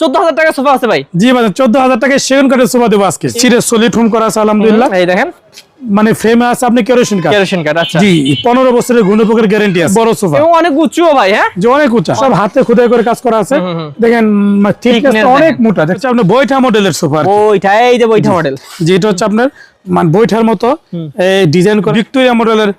চোদ্দ হাজার টাকা সোফা আছে ভাই। জি ভাই চোদ্দ হাজার টাকায় সেগুন কাঠের সোফা দেবো আজকে। সিরে সলিড হোম করা আছে আলহামদুলিল্লাহ। এই দেখেন। মানে ফ্রেমে আছে আপনি কেরোসিন কাঠ। কেরোসিন কাঠ আচ্ছা। জি পনেরো বছরের ঘূর্ণপোকের গ্যারেন্টি আছে। বড় সোফা। এবং অনেক উঁচুও ভাই হ্যাঁ? যে অনেক উঁচা। সব হাতে খুদাই করে কাজ করা আছে। দেখেন থিকনেস Thickness অনেক মোটা। দেখছেন আপনি বৈঠা মডেলের সোফা এই যে বইটা মডেল যেটা হচ্ছে আপনার মানে বৈঠার মতো এই ডিজাইন করে ভিক্টোরিয়া মডেলের।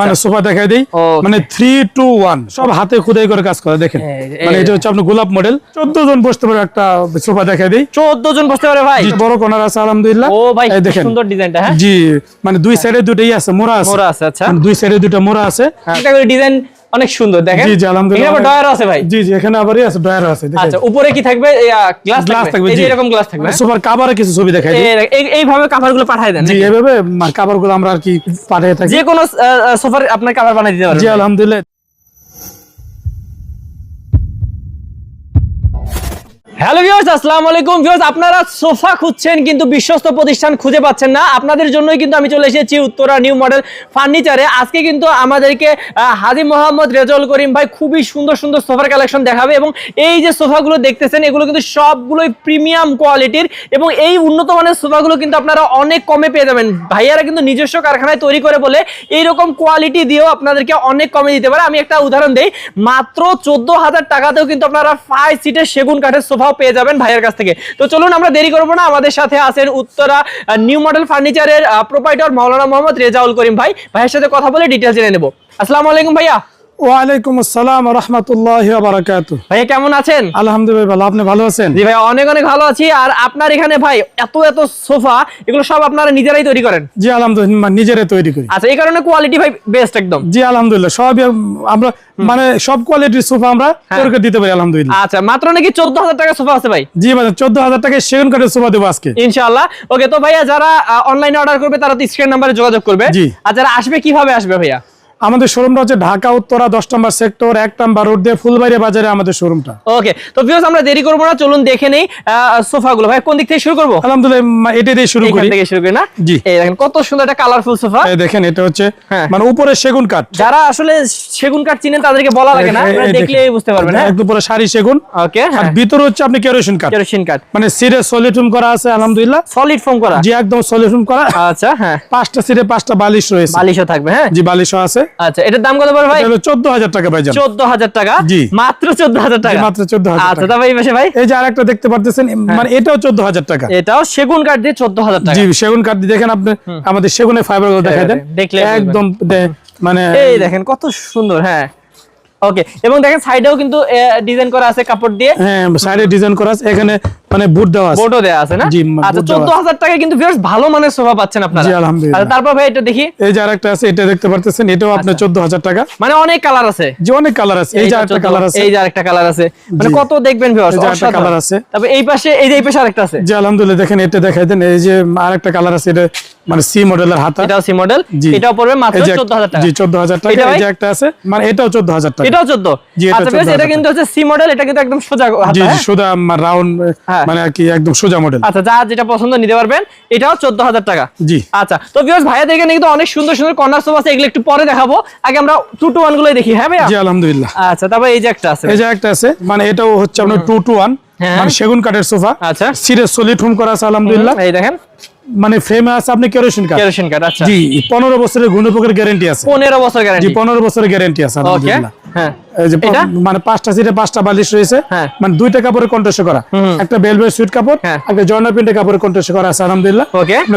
মানে সোফা দেখাই দেই। মানে থ্রি টু ওয়ান সব হাতে খুদাই করে কাজ করে দেখেন। মানে এটা হচ্ছে আপনার গোলাপ মডেল চোদ্দ জন বসতে পারে একটা সোফা দেখাই দেই। চোদ্দ জন বসতে পারে ভাই। বড় কোনার আছে আলহামদুলিল্লাহ। ও ভাই দেখেন। সুন্দর ডিজাইনটা হ্যাঁ? জি মানে দুই সাইডে দুটাই আছে মোড়া আছে। মোড়া আছে আচ্ছা। মানে দুই সাইডে দুটো মোড়া আছে। এটা করে ডিজাইন অনেক সুন্দর দেখেন? জি জি আলহামদুলিল্লাহ এখানে ডয়ার আছে ভাই। জি জি এখানে আবারই আছে ডয়ার আছে দেখেন। আচ্ছা উপরে কি থাকবে? গ্লাস গ্লাস থাকবে। এই এরকম গ্লাস থাকবে হ্যাঁ? সুপার কাভারে কিছু ছবি দেখাই দিই। এই- এই- এইভাবে কাভারগুলো পাঠায় দেন জি এভাবে কাভারগুলো আমরা আর কি পাঠিয়ে থাকি। যে কোনো সোফার আপনার কাভার বানিয়ে দিতে জি আলহামদুলিল্লাহ। হ্যালো ভিউয়ার্স আসসালামু আলাইকুম। ভিউয়ার্স আপনারা সোফা খুঁজছেন, কিন্তু বিশ্বস্ত প্রতিষ্ঠান খুঁজে পাচ্ছেন না। আপনাদের জন্যই কিন্তু আমি চলে এসেছি উত্তরা নিউ মডেল ফার্নিচারে। আজকে কিন্তু আমাদেরকে হাজি মোহাম্মদ রেজল করিম ভাই খুবই সুন্দর সুন্দর সোফার কালেকশন দেখাবে এবং এই যে সোফাগুলো দেখতেছেন, এগুলো কিন্তু সবগুলোই প্রিমিয়াম কোয়ালিটির এবং এই উন্নত মানের সোফাগুলো কিন্তু আপনারা অনেক কমে পেয়ে যাবেন। ভাইয়ারা কিন্তু নিজস্ব কারখানায় তৈরি করে বলে এইরকম কোয়ালিটি দিয়েও আপনাদেরকে অনেক কমে দিতে পারে। আমি একটা উদাহরণ দেই, মাত্র চোদ্দ হাজার টাকাতেও কিন্তু আপনারা ফাইভ সিটের সেগুন কাঠের সোফাও পেয়ে যাবেন ভাইয়ের কাছ থেকে। তো চলুন, আমরা দেরি করব না। আমাদের সাথে আছেন উত্তরা নিউ মডেল ফার্নিচারের প্রোপাইটর মাওলানা মোহাম্মদ রেজাউল করিম ভাই। ভাইয়ের সাথে কথা বলে ডিটেলস জেনে নেব। আসসালামু আলাইকুম ভাইয়া। ওয়ালাইকুম আসসালাম রহমতুল্লাহ বারাকাত ভাইয়া কেমন আছেন? আলহামদুলিল্লাহ ভালো আপনি ভালো আছেন? জি ভাই অনেক অনেক ভালো আছি। আর আপনার এখানে ভাই এত এত সোফা এগুলো সব আপনারা নিজেরাই তৈরি করেন? জি আলহামদুলিল্লাহ নিজেরাই তৈরি করি। আচ্ছা এই কারণে কোয়ালিটি ভাই বেস্ট একদম। জি আলহামদুলিল্লাহ সব আমরা মানে সব কোয়ালিটির সোফা আমরা তৈরি দিতে পারি আলহামদুলিল্লাহ। আচ্ছা মাত্র নাকি চোদ্দ হাজার টাকা সোফা আছে ভাই? জি টাকায় সেগুন কাঠের সোফা দেবো আজকে। ইনশাআল্লাহ। ওকে তো ভাইয়া যারা অনলাইনে অর্ডার করবে তারা তো স্ক্রিন নাম্বারে যোগাযোগ করবে। আর যারা আসবে কীভাবে আসবে ভাইয়া? আমাদের শোরুমটা হচ্ছে ঢাকা উত্তরা দশ নম্বর সেক্টর এক নম্বর রোড দিয়ে ফুলবাড়ি বাজারে আমাদের শোরুমটা ওকে তো আমরা দেরি করব না চলুন দেখে নেই সোফাগুলো। ভাই কোন দিক থেকে শুরু করব? আলহামদুলিল্লাহ এটা দিয়ে শুরু করি। থেকে শুরু করি না? জি। এই দেখেন কত সুন্দর একটা কালারফুল সোফা। এই দেখেন এটা হচ্ছে হ্যাঁ। মানে উপরে সেগুন কাঠ। যারা আসলে সেগুন কাঠ চিনেন তাদেরকে বলা লাগে না আপনারা দেখলেই বুঝতে পারবেন হ্যাঁ? একদম পুরো সারি সেগুন। ওকে আর ভিতরে হচ্ছে আপনি কেরোসিন কাঠ। কেরোসিন কাঠ। মানে সিরে সলিটুম করা আছে আলহামদুলিল্লাহ। সলিড ফোম করা। জি একদম সলিউশন করা। আচ্ছা হ্যাঁ। পাঁচটা সিরে পাঁচটা বালিশ রয়েছে। বালিশও থাকবে হ্যাঁ? জি বালিশও আছে। আচ্ছা এটার দাম কত পড়বে ভাই? চোদ্দ হাজার টাকা ভাই যান চোদ্দ হাজার টাকা? জি। মাত্র চোদ্দ হাজার টাকা? মাত্র চোদ্দ হাজার আচ্ছা এই পাশে ভাই? এই যে আরেকটা দেখতে পারতেছেন মানে এটাও চোদ্দ হাজার টাকা। এটাও সেগুন কাঠ দিয়ে চোদ্দ হাজার টাকা। জি সেগুন কাঠ দিয়ে। দেখেন আপনি আমাদের সেগুনের ফাইবারগুলো দেখা দেন। দেখলে একদম মানে এই দেখেন কত সুন্দর হ্যাঁ। ওকে এবং দেখেন সাইডেও কিন্তু ডিজাইন করা আছে কাপড় দিয়ে। হ্যাঁ সাইডে ডিজাইন করা আছে। এখানে মানে বুট দেওয়া আছে। বোর্ডও দেওয়া আছে না? আচ্ছা board দেওয়া চোদ্দ হাজার টাকায় কিন্তু ভিউয়ার্স ভালো মানের সোফা পাচ্ছেন আপনারা। জি, আলহামদুলিল্লাহ। আচ্ছা, তারপর ভাই এটা দেখি। এই যে আরেকটা আছে এটা দেখতে পারতেছেন এটাও আপনার চোদ্দ হাজার টাকা। মানে অনেক কালার আছে। যে অনেক কালার আছে। এই যে আরেকটা কালার আছে। এই যে আরেকটা কালার আছে। মানে কত দেখবেন ভিউয়ার্স আরেকটা কালার আছে। তারপর এই পাশে এই যে এই পাশে আরেকটা আছে। যে আলহামদুলিল্লাহ দেখেন এটা দেখাই দেন। এই যে আরেকটা কালার আছে এটা মানে সি মডেলের হাতা। এটাও সি মডেল জি। এটাও পড়বে মাত্র এই যে চোদ্দ হাজার টাকা। জি চোদ্দ হাজার টাকা। এটা এই যে একটা আছে মানে এটাও চোদ্দ হাজার টাকা। এটাও চোদ্দ। জি, এটা আচ্ছা এটা কিন্তু হচ্ছে সি মডেল এটা কিন্তু একদম সোজা হাতা, জি জি হ্যাঁ? সোজা রাউন্ড হ্যাঁ। মানে আর কি একদম সোজা মডেল আচ্ছা যার যেটা পছন্দ নিতে পারবেন এটাও চোদ্দ হাজার টাকা। জি। আচ্ছা তো ভিউয়ার্স ভাইয়াদের এখানে কিন্তু অনেক সুন্দর সুন্দর কর্নার সোফা আছে এগুলো একটু পরে দেখাবো। আগে আমরা টু টু ওয়ান গুলোই দেখি হ্যাঁ ভাইয়া? জি আলহামদুলিল্লাহ। আচ্ছা তারপর এই যে একটা আছে। এই যে একটা আছে মানে এটাও হচ্ছে আপনার টু টু ওয়ান হ্যাঁ। মানে সেগুন কাঠের সোফা আচ্ছা। সিরে সলিড হোম করা আছে আলহামদুলিল্লাহ। এই দেখেন। মানে ফ্রেমে আছে আপনি কেরোসিন কাঠ। কেরোসিন কাঠ আচ্ছা। জি পনেরো বছরের ঘূর্ণপোকের গ্যারান্টি আছে। পনেরো বছর জি গ্যারান্টি পনেরো বছরের গ্যারান্টি আছে আলহামদুলিল্লাহ। হ্যাঁ। যে? মানে পাঁচটা সিটে পাঁচটা বালিশ রয়েছে। হ্যাঁ। মানে দুইটা কাপড়ের কন্ট্রাস্ট করা। একটা বেলভেট সুইট কাপড় হ্যাঁ। একটা জর্না প্রিন্টের কাপড়ের কন্ট্রাস্ট করা আছে আলহামদুলিল্লাহ।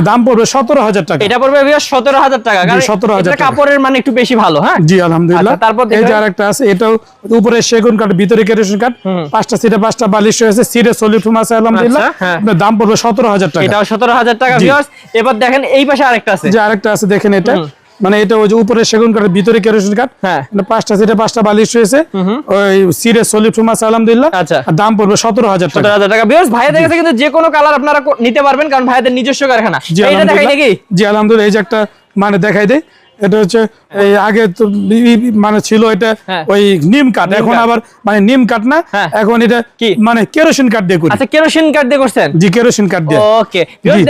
দাম পড়বে সতেরো হাজার টাকা। এটা পড়বে সতেরো হাজার টাকা কারণ 17,000 কাপড়ের মানে একটু বেশি ভালো হ্যাঁ? জি আলহামদুলিল্লাহ। আচ্ছা, তারপর এই যে আরেকটা আছে এটাও উপরে সেগুন কাঠ ভিতরে কেরোসিন কাঠ। পাঁচটা সিটে পাঁচটা বালিশ রয়েছে সিটে সলিড আছে আলহামদুলিল্লাহ। আচ্ছা, হ্যাঁ। আপনার দাম পড়বে সতেরো হাজার টাকা। এটাও সতেরো হাজার টাকা। এবার দেখেন এই পাশে আরেকটা আছে। যে আরেকটা আছে দেখেন এটা। মানে এটা ওই যে উপরে সেগুন কাঠের ভিতরে কেরোসিন কাঠ। হ্যাঁ। মানে পাঁচটা সেটা পাঁচটা বালিশ রয়েছে। ওই সিরে সলিফ রুম আছে আলহামদুলিল্লাহ। আচ্ছা। আর দাম পড়বে সতেরো হাজার টাকা। সতেরো হাজার টাকা। বিয়স ভাইয়াদের কাছে কিন্তু যে কোনো কালার আপনারা নিতে পারবেন কারণ ভাইয়াদের নিজস্ব কারখানা। জি আলহামদুলিল্লাহ। জি আলহামদুলিল্লাহ। এই যে একটা মানে দেখাই দেয় এটা হচ্ছে এই আগে তো মানে ছিল এটা হ্যাঁ। ওই নিম কাঠ এখন আবার মানে নিম কাঠ না হ্যাঁ। এখন এটা কি? মানে কেরোসিন কাঠ দিয়ে করি। আচ্ছা কেরোসিন কাঠ দিয়ে করছেন? জি কেরোসিন কাঠ দিয়ে। ওকে।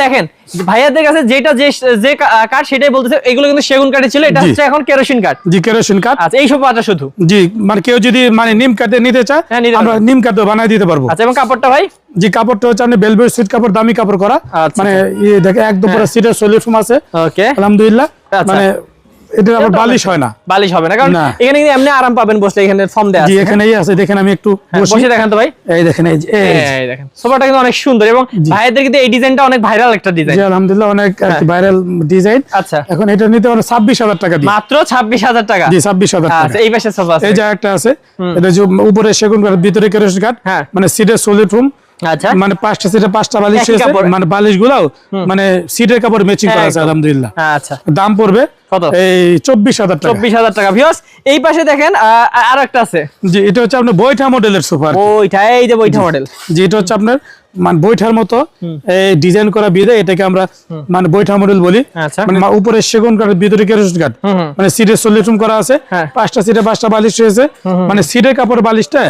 দেখেন ভাইয়াদের কাছে যেটা যে যে কাঠ সেটাই বলতেছে এগুলো কিন্তু সেগুন কাঠে ছিল এটা হচ্ছে এখন কেরোসিন কাঠ। জি কেরোসিন কাঠ। আচ্ছা এই সোফাটা শুধু? জি মানে কেউ যদি মানে নিম কাঠে নিতে চায় হ্যাঁ, আমরা নিম কাঠে বানাই দিতে পারব। আচ্ছা এবং কাপড়টা ভাই? জি কাপড়টা হচ্ছে আপনি বেলভেট সিট কাপড় দামি কাপড় করা। আচ্ছা, মানে ইয়ে দেখে একদম পুরো সিটের সলিউশন আছে। ওকে। আলহামদুলিল্লাহ। আচ্ছা। মানে এটা আবার বালিশ হয় না। বালিশ হবে না কারণ এখানে কিন্তু এমনি আরাম পাবেন বসলে এখানে ফর্ম দেওয়া জি আছে। এখানে এই আছে দেখেন আমি একটু হ্যাঁ, বসে। দেখেন তো ভাই। এই দেখেন এই দেখেন সোফাটা কিন্তু অনেক সুন্দর এবং ভাইয়াদের কিন্তু এই ডিজাইনটা অনেক ভাইরাল একটা ডিজাইন জি আলহামদুলিল্লাহ অনেক ভাইরাল ডিজাইন আচ্ছা। এখন এটা নিতে মানে ছাব্বিশ হাজার টাকা দিয়ে। মাত্র ছাব্বিশ হাজার টাকা। জি ছাব্বিশ হাজার টাকা। আচ্ছা এই পাশে সোফা আছে। এই যে একটা আছে এটা যে উপরে সেগুন কাঠ ভিতরে কেরোসিন কাঠ হ্যাঁ। মানে সিটের সলিড রুম আচ্ছা। মানে পাঁচটা সিটে পাঁচটা বালিশ মানে বালিশ গুলাও মানে সিটের কাপড় ম্যাচিং করা আছে আলহামদুলিল্লাহ। আচ্ছা। দাম পড়বে এই চব্বিশ হাজার চব্বিশ হাজার টাকা। এই পাশে দেখেন আহ, আর একটা আছে। জি এটা হচ্ছে আপনার বৈঠা মডেলের সোফা এই যে বইটা মডেল এটা হচ্ছে আপনার মানে বৈঠার মতো এই ডিজাইন করা বিদে এটাকে আমরা মানে বৈঠা মডেল বলি। আচ্ছা। মানে উপরে সেগুন কাঠ ভিতরে কেরোসিন কাঠ। মানে সিটের সলিউশন করা আছে হ্যাঁ। পাঁচটা সিটে পাঁচটা বালিশ রয়েছে। মানে সিটের কাপড় বালিশটা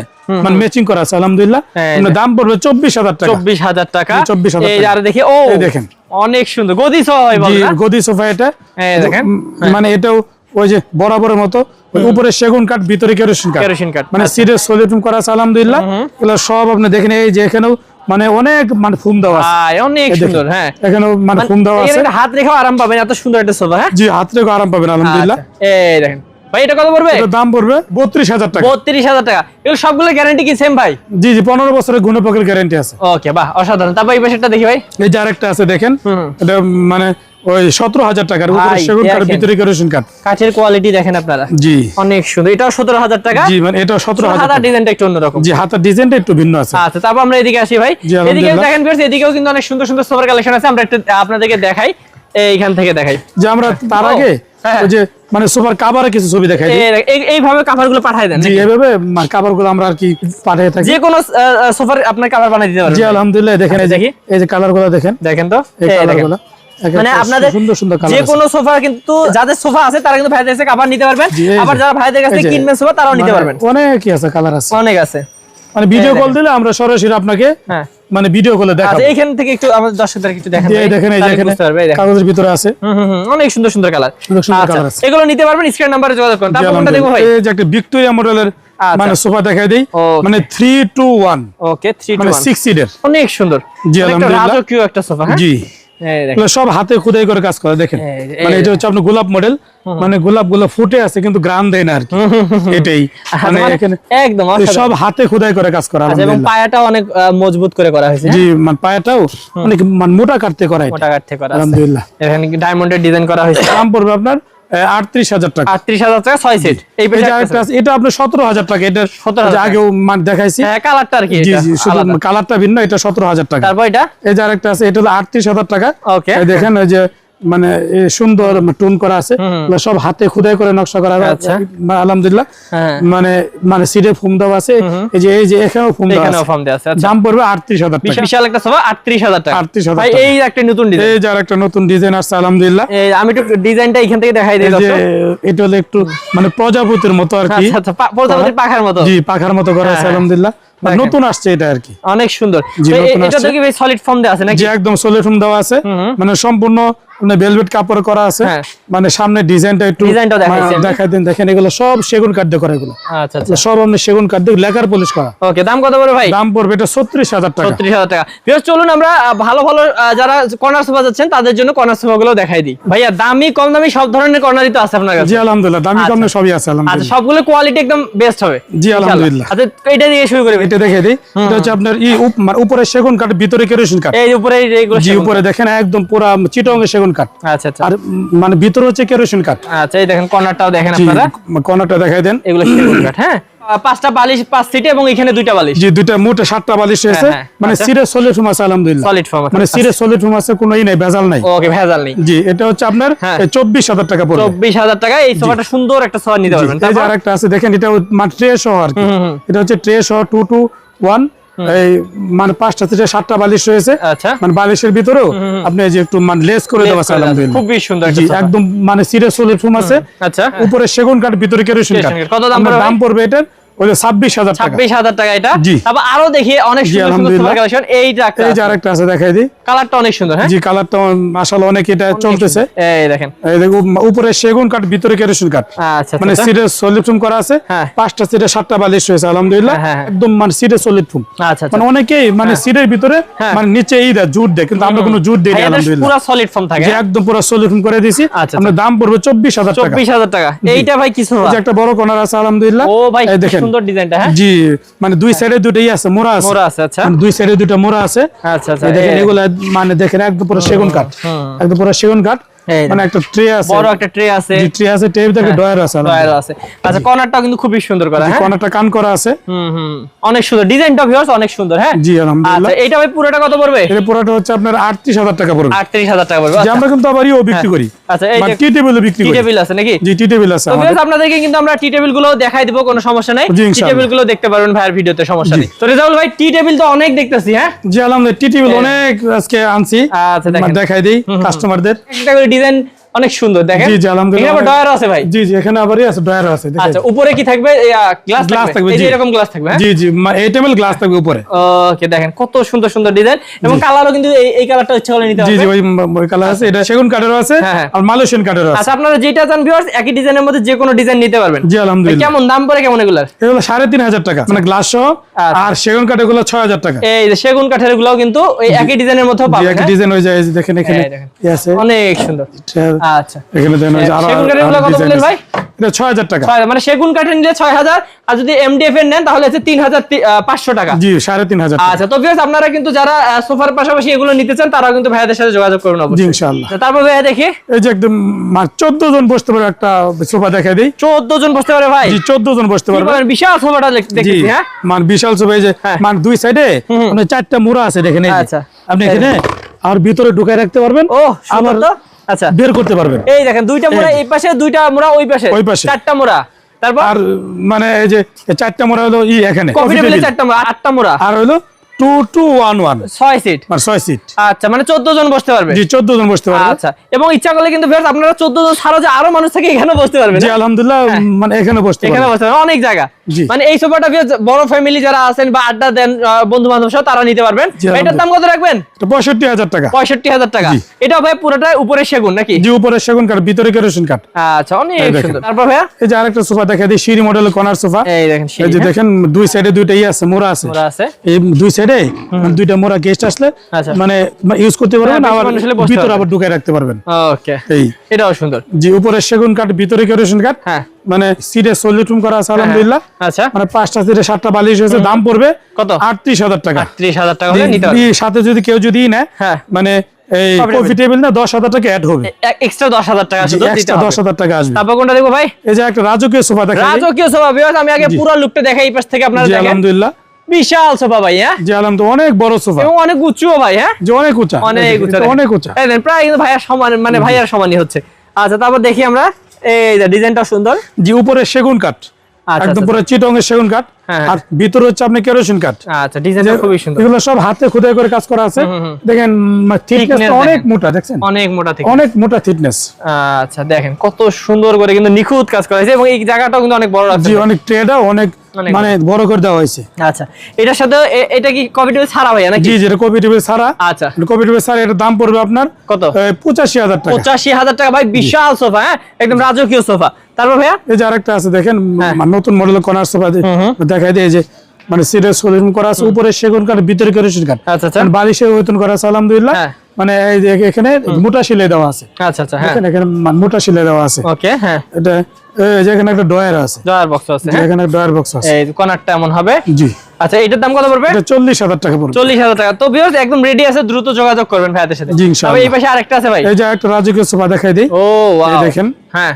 মানে ম্যাচিং করা আছে আলহামদুলিল্লাহ। হ্যাঁ, মানে দাম পড়বে চব্বিশ হাজার টাকা। চব্বিশ হাজার টাকা। জি, 24,000 এই আর দেখি ও এই দেখেন। অনেক সুন্দর। গদি হয় জি গদি সোফা এটা। এই দেখেন। মানে এটাও ওই যে বরাবরের মতো। উপরে সেগুন কাঠ ভিতরে কেরোসিন কাঠ। কেরোসিন কাঠ, মানে সিটের সলিউশন করা আছে আলহামদুলিল্লাহ। এগুলো সব আপনি দেখেন এই যে এখানেও মানে অনেক মানে ফুম দেওয়া আছে। অনেক সুন্দর হ্যাঁ। এখানে মানে ফুম দেওয়া আছে। হাত রেখেও আরাম পাবেন এত সুন্দর একটা সোফা হ্যাঁ? জি হাত রেখে আরাম পাবেন আলহামদুলিল্লাহ। আচ্ছা, এই দেখেন। ভাই এটা কত পড়বে? এটা দাম পড়বে বত্রিশ হাজার টাকা। বত্রিশ হাজার টাকা। এগুলো সবগুলো গ্যারান্টি কি সেম ভাই? জি জি পনেরো বছরের গুণপকের গ্যারান্টি আছে। ওকে বাহ অসাধারণ। তারপর এই পাশেরটা দেখি ভাই। এই যে আরেকটা আছে দেখেন। এটা মানে ওই সতেরো হাজার টাকার উপরে সেগুন কাঠ ভিতরে কেরোসিন কাঠ। কাঠের কোয়ালিটি দেখেন আপনারা। জি। অনেক সুন্দর। এটাও সতেরো হাজার টাকা? জি মানে এটা সতেরো হাজার হাতার টাকা। ডিজাইনটা একটু অন্যরকম। জি হাতের ডিজাইনটা একটু ভিন্ন আছে। আচ্ছা তারপর আমরা এদিকে আসি ভাই। এদিকে। দেখেন এদিকেও কিন্তু অনেক সুন্দর সুন্দর সোফার কালেকশন আছে। আমরা একটু আপনাদেরকে দেখাই। এইখান থেকে দেখাই। যে আমরা তার আগে হ্যাঁ। ওই যে মানে সুপার কাভারে কিছু ছবি দেখাই এইভাবে কাভারগুলো পাঠাই দেন। জি এভাবে কাভারগুলো আমরা আর কি পাঠিয়ে থাকি। যে কোনো সোফার আপনার কাভার বানিয়ে দিতে জি আলহামদুলিল্লাহ দেখেন এই যে দেখি। এই যে কালারগুলো দেখেন। দেখেন তো? এই এই কালারগুলো। মানে আপনাদের সুন্দর সুন্দর যে কোনো সোফা কিন্তু যাদের সোফা আছে তারা কিন্তু ভাইদের কাছে কাভার নিতে পারবেন। আবার যারা ভাইদের কাছে কিনবেন সোফা তারাও নিতে পারবেন। অনেকই আছে কালার আছে। অনেক আছে। মানে ভিডিও কল দিলে আমরা সরাসরি আপনাকে হ্যাঁ। মানে ভিডিও কলে দেখাবো আচ্ছা এইখান থেকে একটু আমাদের দর্শকদের একটু দেখেন এই দেখেন এই। কাগজের ভিতরে আছে। হুম, হুম, হুম, অনেক সুন্দর সুন্দর কালার সুন্দর সুন্দর আচ্ছা colour আছে। এগুলো নিতে পারবেন স্ক্রিন নাম্বারে যোগাযোগ করুন। তারপর কোনটা দেখব ভাই? এই যে একটা ভিক্টোরিয়া মডেলের আচ্ছা। মানে সোফা দেখাই দেই। মানে থ্রি টু ওয়ান ওকে 3 মানে 2 1 সিক্স সিটের অনেক সুন্দর। জি, আলহামদুলিল্লাহ। রাজকীয় একটা সোফা হ্যাঁ? জি। সব হাতে খুদাই করে কাজ করে দেখেন। মানে এটা হচ্ছে আপনার গোলাপ মডেল মানে গোলাপগুলো ফুটে আছে কিন্তু গ্রাম দেয় না আর কি। এটাই। মানে মানে এখানে একদম সব হাতে খুদাই করে কাজ করা আচ্ছা এবং পায়াটাও অনেক মজবুত করে করা হয়েছে জি মানে পায়াটাও অনেক মানে মোটা কাটতে করা মোটা কাটতে করা আলহামদুলিল্লাহ। এখানে ডায়মন্ডের ডিজাইন করা হয়েছে? দাম পড়বে আপনার আটত্রিশ হাজার টাকা। আটত্রিশ হাজার টাকা ছয় সেট এই এটা আপনার সতেরো হাজার টাকা এটা 17,000 যে আগেও মানে দেখাইছি। হ্যাঁ কালারটা আর কি জি জি কালারটা ভিন্ন এটা সতেরো হাজার টাকা। তারপর এটা? এই যে আরেকটা আছে এটা হলো আটত্রিশ হাজার টাকা। ওকে দেখেন ওই যে মানে সুন্দর টুন করা আছে। সব হাতে খুদাই করে নকশা করা আচ্ছা। মা- আলহামদুলিল্লাহ। হ্যাঁ। মানে মানে সিটে ফুম দেওয়া আছে। এই যে এই যে এখানেও ফুম দেওয়া আছে। ফর্ম আছে। আচ্ছা। দাম পড়বে আটত্রিশ হাজার টাকা। বিশাল একটা সোফা আটত্রিশ হাজার টাকা। 38,000 ভাই এই একটা নতুন ডিজাইন এই যে আরেকটা নতুন ডিজাইন আসছে আলহামদুলিল্লাহ। এই আমি একটু ডিজাইনটা এখান থেকে দেখাই দিই যে দর্শক। এটা হলো একটু মানে প্রজাপতির মতো আর কি। আচ্ছা আচ্ছা প্রজাপতির পাখার মতো। জি পাখার মতো করা আছে হ্যাঁ, আলহামদুলিল্লাহ। নতুন আসছে এটা আর কি। অনেক সুন্দর। জি, তো এটা দেখি ভাই সলিড ফর্ম দেওয়া আছে নাকি? যে একদম সোলেফুম দেওয়া আছে। মানে সম্পূর্ণ ভেলভেট কাপড় করা আছে। হ্যাঁ। মানে সামনে ডিজাইনটা একটু। দেখাই দিন দেখেন এগুলো সব সেগুন কাঠ দিয়ে করা এগুলো। আচ্ছা আচ্ছা। সব আপনি সেগুন কাঠ দিয়ে লেকার পলিশ করা। ওকে দাম কত বড় ভাই? দাম পড়বে এটা ছত্রিশ হাজার টাকা। ছত্রিশ হাজার টাকা। বিকজ চলুন আমরা ভালো ভালো যারা কর্নার সোফা যাচ্ছেন তাদের জন্য কর্নার সোফা গুলো দেখাই দিই। ভাইয়া দামি কম দামি সব ধরনের কর্নারই তো আছে আপনার কাছে? জি আলহামদুলিল্লাহ দামি কম দামি সবই আছে আচ্ছা আলহামদুলিল্লাহ সবগুলো কোয়ালিটি একদম বেস্ট হবে। জি আলহামদুলিল্লাহ। আচ্ছা এটা দিয়ে শুরু করি এটা দেখে দিই। এটা হচ্ছে আপনার ই মানে উপরে সেগুন কাঠ ভিতরে কেরোসিন কাঠ। এই উপরে এই জি উপরে দেখেন একদম পুরা চিটঙ্গে সেগুন কাঠ। আচ্ছা আচ্ছা। আর মানে ভিতরে হচ্ছে কেরোসিন কাঠ। আচ্ছা এই দেখেন কর্নারটাও দেখেন আপনারা। কর্নারটা দেখাই দেন। এগুলো সেগুন কাঠ হ্যাঁ? পাঁচটা বালিশ পাঁচ সিটে এবং এখানে দুইটা বালিশ। জি দুইটা মোটে সাতটা বালিশ হয়েছে হ্যাঁ, মানে আচ্ছা। সিরে সলিড রুম আছে আলহামদুলিল্লাহ। সলিড ফর্ম মানে সিরে সলিড রুম আছে কোনো ই নাই ভেজাল নাই। ওকে ভেজাল নেই। জি এটা হচ্ছে আপনার হ্যাঁ। চব্বিশ হাজার টাকা পড়বে। চব্বিশ হাজার টাকা এই সোফাটা সুন্দর একটা সোফা নিতে পারবেন। তারপর আরেকটা আছে দেখেন এটা মানে ট্রে সহ আর কি। এটা হচ্ছে ট্রে সহ টু টু ওয়ান এই মানে পাঁচটা থেকে সাতটা বালিশ রয়েছে। আচ্ছা। মানে বালিশের ভিতরেও আপনি যে একটু মানে লেস করে দেওয়া আছে আলহামদুলিল্লাহ। খুবই সুন্দর জি একদম মানে সিরে সলিড রুম আছে। আচ্ছা। উপরে সেগুন কাঠ ভিতরে কেরোসিন কাঠ। কত দাম পড়বে এটার ওই ছাব্বিশ হাজার টাকা। ছাব্বিশ হাজার টাকা এটা। তারপর আরও দেখি অনেক সুন্দর সুন্দর কালেকশন এইটা একটা এই যে আরেকটা আছে দেখাই দিই। কালারটা অনেক সুন্দর হ্যাঁ? জি কালারটা মাসাল অনেক এটা চলতেছে। এই দেখেন। এই দেখো উপরে সেগুন কাঠ ভিতরে কেরোসিন কাঠ। আচ্ছা মানে আচ্ছা, সিটে সলিড ফোম করা আছে। হ্যাঁ। পাঁচটা সিটে সাতটা বালিশ হয়েছে আলহামদুলিল্লাহ। হ্যাঁ, হ্যাঁ। একদম মানে সিটে সলিড ফোম। আচ্ছা আচ্ছা। মানে অনেকেই মানে সিটের ভিতরে। মানে নিচে এই দেয় জুট দেয় কিন্তু আমরা কোনো জুট দিই না আলহামদুলিল্লাহ। পুরো সলিড ফর্ম থাকে। একদম পুরো সলিড ফোম করে দিছি আচ্ছা, দাম পড়বে চব্বিশ হাজার টাকা। চব্বিশ হাজার টাকা। এইটা ভাই কিছু একটা বড় কর্নার আছে আলহামদুলিল্লাহ। ও ভাই দেখেন সুন্দর ডিজাইনটা হ্যাঁ? জি মানে দুই সাইডে দুটোই আছে মোড়া আছে। মোড়া আছে আচ্ছা। মানে দুই সাইডে দুটো মোড়া আছে। আচ্ছা আচ্ছা দেখেন এগুলা মানে দেখেন একদম পুরো সেগুন কাঠ। একদম পুরো সেগুন কাঠ। মানে একটা ট্রে আছে। বড় একটা ট্রে আছে। ট্রে আছে ট্রে ভিতরে ডয়ার আছে ডয়ার আছে। আচ্ছা কর্নারটাও কিন্তু খুবই সুন্দর করা হ্যাঁ? কোনটা কান করা আছে। হুম হুম। অনেক সুন্দর। ডিজাইনটা ভিউয়ার্স অনেক সুন্দর হ্যাঁ? জি আলহামদুলিল্লাহ। আচ্ছা ভাই পুরোটা কত পড়বে? এর পুরোটা হচ্ছে আপনার আটত্রিশ হাজার টাকা পড়বে। আটত্রিশ হাজার টাকা পড়বে যে আচ্ছা, আমরা কিন্তু আবার ইও বিক্রি করি। আচ্ছা এই মানে টি টেবিল বিক্রি টি টেবিল আছে নাকি? জি টি টেবিল আছে তো আপনাদেরকে কিন্তু আমরা টি টেবিলগুলো দেখাই দিব কোনো সমস্যা নাই। টি টেবিলগুলো দেখতে পারবেন ভাইয়ের ভিডিওতে সমস্যা নেই। তো রেজাউল ভাই টি টেবিল তো অনেক দেখতেছি হ্যাঁ? জি আলহামদুলিল্লাহ টি টেবিল অনেক আজকে আনছি। আচ্ছা মানে দেখাই দিই কাস্টমারদের একটা করে ডিজাইন অনেক সুন্দর দেখেন? জি, জি, আলহামদুলিল্লাহ। এখানে ডয়ার আছে ভাই। জি জি এখানে আবারই আছে ডয়ার আছে দেখাই আচ্ছা উপরে কি থাকবে? গ্লাস Glass থাকবে? এই যে এরকম গ্লাস থাকবে হ্যাঁ? জি জি এইট এম গ্লাস থাকবে উপরে। ওকে দেখেন কত সুন্দর সুন্দর ডিজাইন এবং কালারও কিন্তু এই এই কালারটা ইচ্ছা করলে নিতে জি জি ওই ওই কালার আছে এটা সেগুন কাঠেরও আছে হ্যাঁ, হ্যাঁ। আর মালয়েশিয়ান কাঠেরও আছে। আচ্ছা আপনারা যেটা চান ভিউয়ার্স একই ডিজাইনের মধ্যে যে কোনো ডিজাইন নিতে পারবেন। জি আলহামদুলিল্লাহ। কেমন দাম পড়ে কেমন এগুলো সাড়ে তিন হাজার টাকা মানে গ্লাস সহ আচ্ছা। আর সেগুন কাঠ এগুলো ছয় হাজার টাকা। এই যে সেগুন কাঠের গুলাও কিন্তু ওই একই ডিজাইনের মধ্যে পাবেন হ্যাঁ? ডিজাইন হয়ে যায় দেখেন এখানে আছে। অনেক সুন্দর। আচ্ছা। এখানে দেখেন আরও সেগুন কাঠেরগুলো কত বললেন ভাই? এটা ছয় হাজার টাকা। মানে সেগুন কাঠের নিলে ছয় হাজার আর যদি এমডিএফ এর নেন তাহলে হচ্ছে টাকা। জি আচ্ছা তো ভিউয়ার্স আপনারা কিন্তু যারা সোফার পাশাপাশি এগুলো নিতে চান তারাও কিন্তু ভাইয়াদের সাথে যোগাযোগ করুন অবশ্যই। ইনশাআল্লাহ। তারপর ভাইয়া দেখি। এই যে একদম চোদ্দ জন বসতে পারে একটা সোফা দেখাই দিই। চোদ্দ জন বসতে পারে ভাই? জি জন বসতে বিশাল সোফাটা দেখ- দেখতেছি হ্যাঁ? মানে বিশাল সোফা এই যে হ্যাঁ। মানে দুই সাইডে মানে চারটা মোড়া আছে দেখেন এই আচ্ছা। আপনি এখানে আর ভিতরে ঢুকায় রাখতে পারবেন। ও আবার তো। আচ্ছা। বের করতে পারবেন। এই দেখেন দুইটা মোড়া এই পাশে দুইটা মোড়া ওই পাশে। ওই পাশে। চারটা মোড়া। তারপর? আর মানে এই যে চারটা মোড়া হলো ই এখানে কফি টেবিলে। চারটা মোড়া আটটা মোড়া। আর হলো টু টু ওয়ান ওয়ান। ছয় সিট। মানে ছয় সিট। আচ্ছা মানে চোদ্দ জন বসতে পারবে। জি চোদ্দ জন বসতে পারবে। আচ্ছা এবং ইচ্ছা করলে কিন্তু আপনারা চোদ্দ জন ছাড়াও যে আরও মানুষ থাকে এখানে বসতে পারবেন জি আলহামদুলিল্লাহ মানে এখানে বসতে এখানে বসতে পারবেন অনেক জায়গা। মানে এই সোফাটা বড় ফ্যামিলি যারা আছেন বা আড্ডা দেন বন্ধু বান্ধব সহ তারা নিতে পারবেন। এটার দাম কত রাখবেন? পঁয়ষট্টি হাজার টাকা। পঁয়ষট্টি হাজার টাকা। এটা ভাই পুরোটাই উপরে সেগুন নাকি? জি উপরে সেগুন কাঠ ভিতরে কেরোসিন কাঠ। আচ্ছা অনেক সুন্দর। তারপর ভাইয়া? এই যে আরেকটা সোফা দেখা দিই সিঁড়ি মডেলের কর্নার সোফা এই দেখেন এই যে হ্যাঁ? দেখেন দুই সাইডে দুইটা ই আছে মোড়া আছে। মোড়া আছে। এই দুই সাইডে মানে দুইটা মোড়া গেস্ট আসলে আচ্ছা। মানে ইউজ করতে পারবেন হ্যাঁ, আবার ভিতরে আবার ঢুকায় রাখতে পারবেন। ওকে। এই। এটাও সুন্দর। জি উপরে সেগুন কাঠ ভিতরে কেরোসিন কাঠ। হ্যাঁ। মানে সিটে সলিউটুম করা আছে আলহামদুলিল্লাহ। আচ্ছা। মানে পাঁচটা সিটে সাতটা বালিশ হয়েছে দাম পড়বে কত? আটত্রিশ হাজার টাকা। ত্রিশ হাজার টাকা নিতে সাথে যদি কেউ যদি নেয় হ্যাঁ। মানে এই Coffee কফি টেবিল না দশ হাজার টাকা অ্যাড হবে। এক্সট্রা দশ হাজার টাকা শুধু দিতে হবে। দশ হাজার টাকা আসবে। তারপর কোনটা দেখব ভাই? এই যে একটা রাজকীয় সোফা দেখা রাজকীয় সোফা আমি আগে পুরো লুকটা দেখাই এই পাশ থেকে আপনারা দেখেন। আলহামদুলিল্লাহ। বিশাল সোফা ভাই হ্যাঁ? জি আলহামদুলিল্লাহ অনেক বড় সোফা। এবং অনেক উঁচুও ভাই হ্যাঁ? যে অনেক উঁচা। অনেক উঁচা অনেক উঁচা। এই দেখেন, প্রায় কিন্তু ভাইয়ার সমান মানে ভাইয়ার সমানই হচ্ছে। আচ্ছা তারপর দেখি আমরা এই ডিজাইনটা সুন্দর। জি উপরে সেগুন কাঠ। আচ্ছা, একদম আচ্ছা, পুরো চিটং এর সেগুন কাঠ। হ্যাঁ, হ্যাঁ। আর ভিতরে হচ্ছে আপনি কেরোসিন কাঠ। আচ্ছা ডিজাইনটা খুবই সুন্দর। এগুলো সব হাতে খুদাই করে কাজ করা আছে। দেখেন থিকনেস অনেক মোটা দেখছেন? অনেক মোটা থেকে অনেক মোটা থিকনেস আচ্ছা দেখেন কত সুন্দর করে কিন্তু নিখুঁত কাজ করা হয়েছে এবং এই জায়গাটাও কিন্তু অনেক বড় রাখছে জি অনেক ট্রেডা অনেক মানে বড় করে দেওয়া হয়েছে। আচ্ছা এটার সাথে এটা কি কফি টেবিল ছাড়া ভাইয়া নাকি? জি যেটা কপি টেবিল ছাড়া। আচ্ছা। কপি টেবিল ছাড়া এটার দাম পড়বে আপনার কত? পঁচাশি হাজার টাকা। পঁচাশি হাজার টাকা ভাই বিশাল সোফা হ্যাঁ? একদম রাজকীয় সোফা। তারপর ভাইয়া? এই যে আরেকটা আছে দেখেন হ্যাঁ। মানে নতুন মডেলের কর্নার সোফা দেখাই দিয়ে যে মানে সিটের সলিউশন করা আছে উপরে সেগুন কাঠ ভিতরে কেরোসিন কাঠ। আচ্ছা আচ্ছা। মানে বালিশের ওয়েতন করা আছে আলহামদুলিল্লাহ। হ্যাঁ। মানে এই যে এখানে মোটা সিলাই দেওয়া আছে। আচ্ছা আচ্ছা হ্যাঁ। এখানে মোটা সিলাই দেওয়া আছে। ওকে হ্যাঁ। এটা এখানে একটা ডয়ার আছে। ডয়ার বক্স আছে হ্যাঁ? এখানে ডয়ার বক্স আছে। এই কর্নারটা এমন হবে। জি। আচ্ছা এটার দাম কত পড়বে? এটা চল্লিশ হাজার টাকা পড়বে। চল্লিশ হাজার টাকা। তো ভিউয়ার্স একদম রেডি আছে দ্রুত যোগাযোগ করবেন ভাইয়াদের সাথে। জি, ইনশাআল্লাহ। এই পাশে আরেকটা আছে ভাই। এই যে একটা রাজকীয় সোফা দেখাই দিই। ও ওয়াও দেখেন। হ্যাঁ।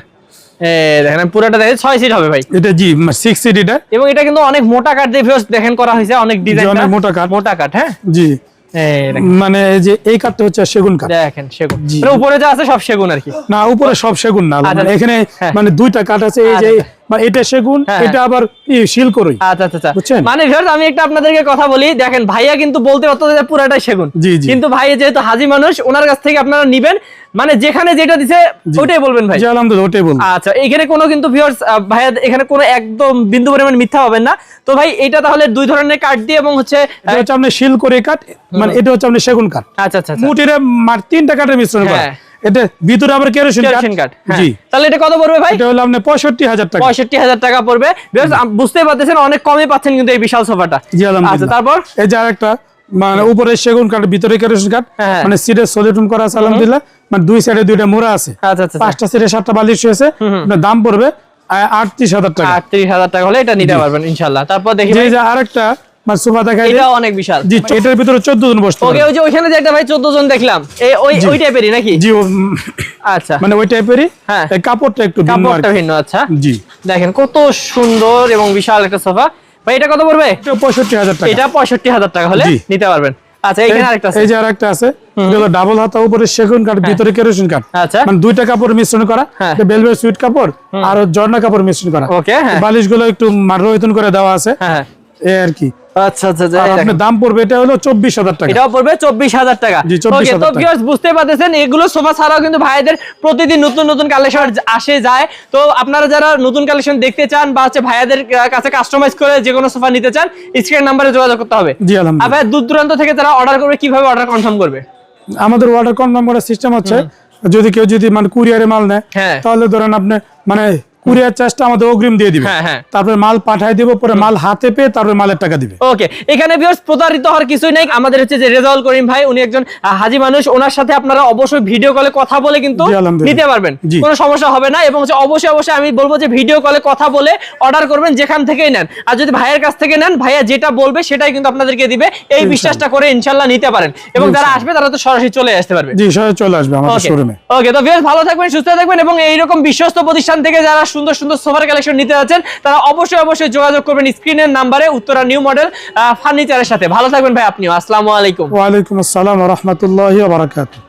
দেখেন পুরোটা দেখেন ছয় সিট হবে ভাই। এটা জি সিক্স সিট এটা। এবং এটা কিন্তু অনেক মোটা কাঠ দিয়ে দেখেন করা হয়েছে অনেক ডিজাইন অনেক মোটা কাঠ। মোটা কাঠ হ্যাঁ? জি। মানে যে এই কাঠটা হচ্ছে সেগুন কাঠ। দেখেন সেগুন। মানে উপরে যা আছে সব সেগুন আর কি। না উপরে সব সেগুন না আচ্ছা। মানে এখানে হ্যাঁ। মানে দুইটা কাঠ আছে এই যে মানে এটা সেগুন হ্যাঁ, এটা আবার শিল করই। আচ্ছা আচ্ছা আচ্ছা। বুঝছেন? মানে ভিউয়ার্স আমি একটা আপনাদেরকে কথা বলি। দেখেন ভাইয়া কিন্তু বলতে পারতো যে পুরাটাই সেগুন। কিন্তু ভাই যেহেতু হাজি মানুষ ওনার কাছ থেকে আপনারা নিবেন। মানে যেখানে যেটা দিছে ওটাই বলবেন ভাই। আলহামদুলিল্লাহ ওটাই বলব। আচ্ছা এখানে কোনো কিন্তু ভিউয়ার্স ভাইয়া এখানে কোনো একদম বিন্দু পরিমাণ মিথ্যা হবেন না। তো ভাই এটা তাহলে দুই ধরনের কাঠ দিয়ে এবং হচ্ছে এটা হচ্ছে আপনার শিল করে কাঠ মানে এটা হচ্ছে আপনার সেগুন কাঠ। আচ্ছা আচ্ছা আচ্ছা। মুটিরে মার তিনটা কাঠের মিশ্রণ করা। হ্যাঁ। এটা ভিতরে আবার কেরোসিন কেরোসিন কাঠ হ্যাঁ। জি। তাহলে এটা কত পড়বে ভাই? এটা হলো পঁয়ষট্টি হাজার টাকা। পঁয়ষট্টি হাজার টাকা পড়বে। বুঝতেই পারতেছেন অনেক কমে পাচ্ছেন কিন্তু এই বিশাল সোফাটা জি আচ্ছা তারপর? এই যে আরেকটা মানে উপরে সেগুন কাঠ ভিতরে কেরোসিন কাঠ হ্যাঁ। মানে সিটের সলিটুম করা আছে আলহামদুলিল্লাহ। মানে দুই সাইডে দুইটা মোড়া আছে। আচ্ছা আচ্ছা আচ্ছা। পাঁচটা সিটে সাতটা বালিশ হয়েছে দাম পড়বে আটত্রিশ হাজার টাকা। আটত্রিশ হাজার টাকা হলে এটা নিতে পারবেন ইনশাল্লাহ তারপর দেখি ভাই, যে আরেকটা মানে সোফা দেখাই দিই। অনেক বিশাল। জি এটার ভিতরে চোদ্দ জন বসতে ওকে ওই যে ওইখানে যে একটা ভাই চোদ্দ জন দেখলাম এই ওই ওই টাইপেরই নাকি? জি আচ্ছা। মানে ওই টাইপেরই হ্যাঁ। কাপড়টা একটু ভিন্ন কাপড়টা ভিন্ন আচ্ছা। জি। দেখেন কত সুন্দর এবং বিশাল একটা সোফা। ভাই এটা কত পড়বে? এটা পঁয়ষট্টি হাজার টাকা। এটা হলে নিতে পারবেন। আচ্ছা আরেকটা আছে। এই যে আরেকটা আছে এটা হলো ডাবল হাতা উপরে সেগুন কাঠ ভিতরে কেরোসিন কাঠ। আচ্ছা। মানে দুইটা কাপড় মিশ্রণ করা। হ্যাঁ। বেলভেট সুইট কাপড় আর জর্না কাপড় মিশ্রণ করা। ওকে হ্যাঁ। বালিশগুলো একটু করে দেওয়া আছে। হ্যাঁ। এই আর কি। আচ্ছা আচ্ছা আচ্ছা আপনার দাম পড়বে এটা হলো চব্বিশ হাজার টাকা। এটাও পড়বে চব্বিশ হাজার টাকা। জি, 24,000 Okay, তো টাকা। বুঝতে পারতেছেন এগুলো সোফা ছাড়াও কিন্তু ভাইদের প্রতিদিন নতুন নতুন কালেকশন আসে যায়। তো আপনারা যারা নতুন কালেকশন দেখতে চান বা হচ্ছে ভাইয়াদের কাছে কাস্টমাইজ করে যে কোনো সোফা নিতে চান স্ক্রিন নাম্বারে যোগাযোগ করতে হবে। জি আলহামদুলিল্লাহ। ভাই দূর দূরান্ত থেকে যারা অর্ডার করবে কীভাবে অর্ডার কনফার্ম করবে? আমাদের অর্ডার কনফার্ম করার সিস্টেম হচ্ছে যদি কেউ যদি মানে কুরিয়ারে মাল নেয় হ্যাঁ। তাহলে ধরেন আপনি মানে কুরিয়ার চার্জটা আমাদের অগ্রিম দিয়ে দিবে। হ্যাঁ, হ্যাঁ। তারপরে মাল পাঠায় দিব পরে মাল হাতে পেয়ে তারপরে মালের টাকা দিবে। ওকে এখানে ভিউয়ার্স প্রতারিত হওয়ার কিছুই নাই। আমাদের হচ্ছে যে রেজাউল করিম ভাই উনি একজন হাজি মানুষ। ওনার সাথে আপনারা অবশ্যই ভিডিও কলে কথা বলে কিন্তু নিতে পারবেন। কোনো সমস্যা হবে না এবং হচ্ছে অবশ্যই অবশ্যই আমি বলব যে ভিডিও কলে কথা বলে অর্ডার করবেন যেখান থেকেই নেন। আর যদি ভাইয়ের কাছ থেকে নেন ভাইয়া যেটা বলবে সেটাই কিন্তু আপনাদেরকে দিবে। এই বিশ্বাসটা করে ইনশাল্লাহ নিতে পারেন। এবং যারা আসবে তারা তো সরাসরি চলে আসতে পারবে। জি সবাই চলে আসবে আমাদের শোরুমে ওকে তো বেশ ভালো থাকবেন সুস্থ থাকবেন এবং এইরকম বিশ্বস্ত প্রতিষ্ঠান থেকে যারা সুন্দর সুন্দর সোফার কালেকশন নিতে যাচ্ছেন, তারা অবশ্যই অবশ্যই যোগাযোগ করবেন স্ক্রিনের নাম্বারে, উত্তরা নিউ মডেল ফার্নিচারের সাথে। ভালো থাকবেন ভাই আপনিও। আসসালামু আলাইকুম। ওয়ালাইকুম আসসালাম রহমতুল্লাহ বারাকাতু